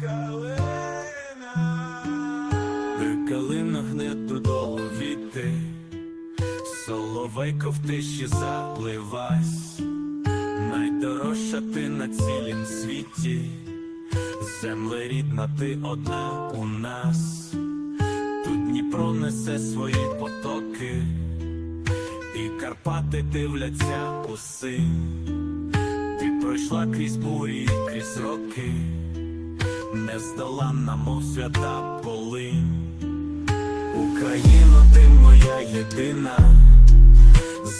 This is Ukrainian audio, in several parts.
Калина, де калина гне додолу віти, соловейко в тиші запливась, найдорожча ти на цілім світі, земле рідна, ти одна у нас, тут Дніпро несе свої потоки, і Карпати дивляться у. Ти пройшла крізь бурі, крізь роки, нездоланна, мов свята полинь. Україно, ти моя єдина,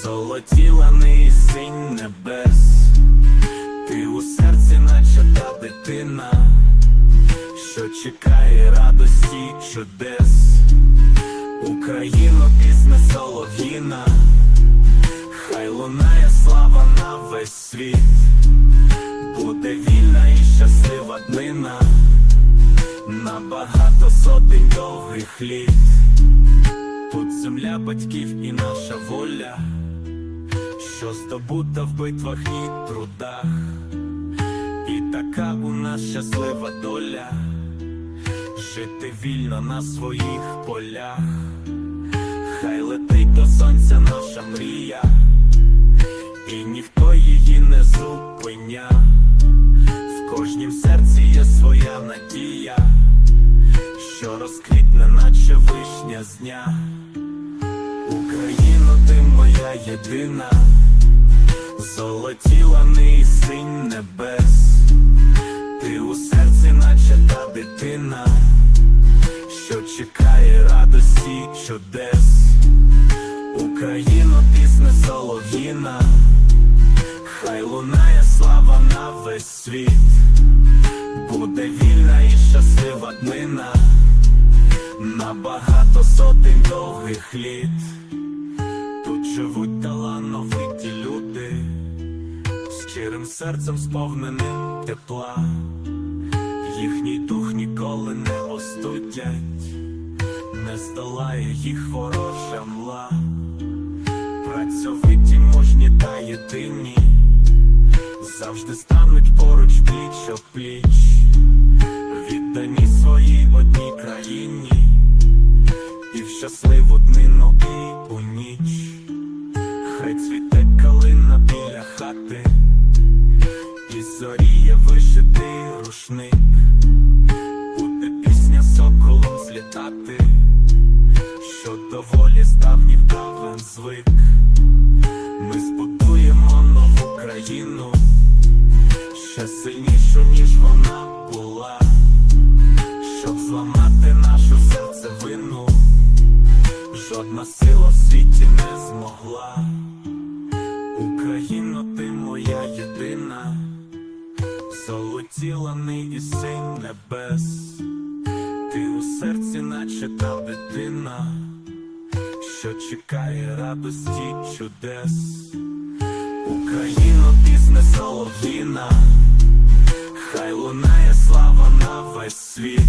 золоті лани і синь небес, ти у серці, наче та дитина, що чекає радості чудес. Україно, пісня солов'їна. Весь світ, буде вільна і щаслива днина, на багато сотень довгих літ. Тут земля батьків і наша воля, що здобута в битвах і трудах, і така у нас щаслива доля, жити вільно на своїх полях. Хай летить до сонця наша мрія, своя надія, що розквітне, наче вишня з дня. Україно, ти моя єдина, золоті лани і синь небес, ти у серці, наче та дитина що чекає радості чудес. Україно, пісня солов'їна, хай лунає слава на весь світ, буде вільна і щаслива днина, на багато сотень довгих літ. Тут живуть талановиті люди, з щирим серцем сповненим тепла. Їхній дух ніколи не остудять, не здолає їх ворожа мла, працьовиті, мужні та єдині, завжди стануть поруч пліч о віддані своїй одній країні, і в щасливу золоті із синь небес, ти у серці, наче та дитина, що чекає радості чудес. Україно, пісне солов'їна, хай лунає слава на весь світ,